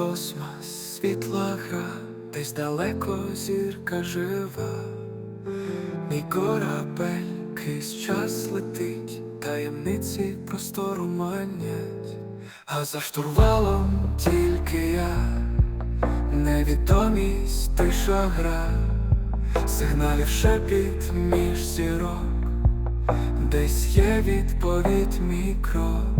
космос, світла гра, десь далеко зірка жива. Мій корабель крізь час летить, таємниці простору манять, а за штурвалом тільки я, невідомість тиша гра, сигналів шепіт між зірок, десь є відповідь мій крок.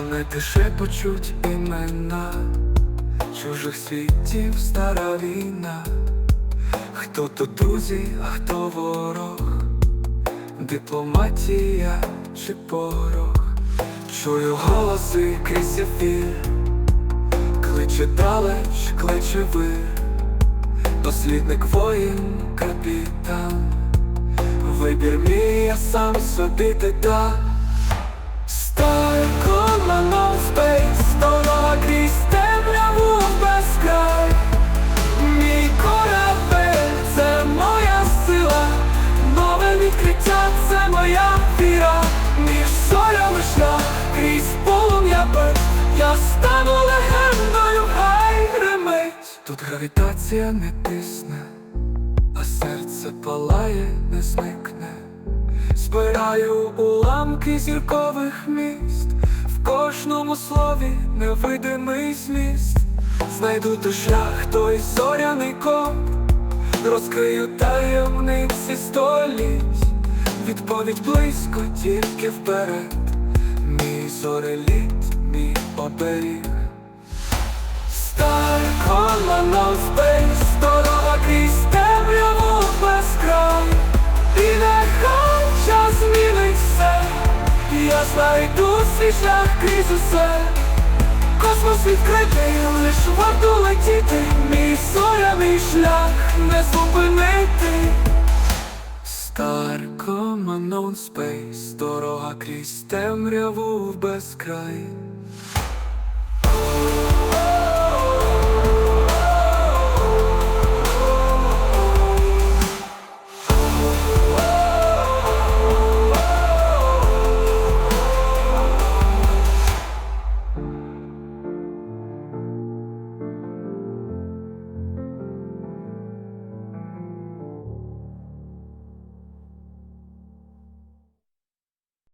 Планети шепочуть імена Чужих світів стара війна. Хто то друзі, а хто ворог? Дипломатія чи порог Чую голоси крізь ефір. Кличе далеч, кличе вир. Дослідник воїн, капітан, вибір мій, я сам собі титан відкриття, це моя віра, між зорями шлях, крізь полум'я битв, я стану легендою, хай гримить. Тут гравітація не тисне, а серце палає, не зникне. Збираю уламки зіркових міст, в кожному слові невидимий зміст. Знайду той шлях, той зоряний коп, розкрию таємниці століть, відповідь близько, тільки вперед. Мій зореліт, мій оберіг. Color No Space Дорога крізь темряву безкрай І нехай час змінить все. Я знайду свій шлях крізь усе. Космос відкритий, лиш варто летіти шлях не зупинити. Common Space Дорога крізь темряву в безкрай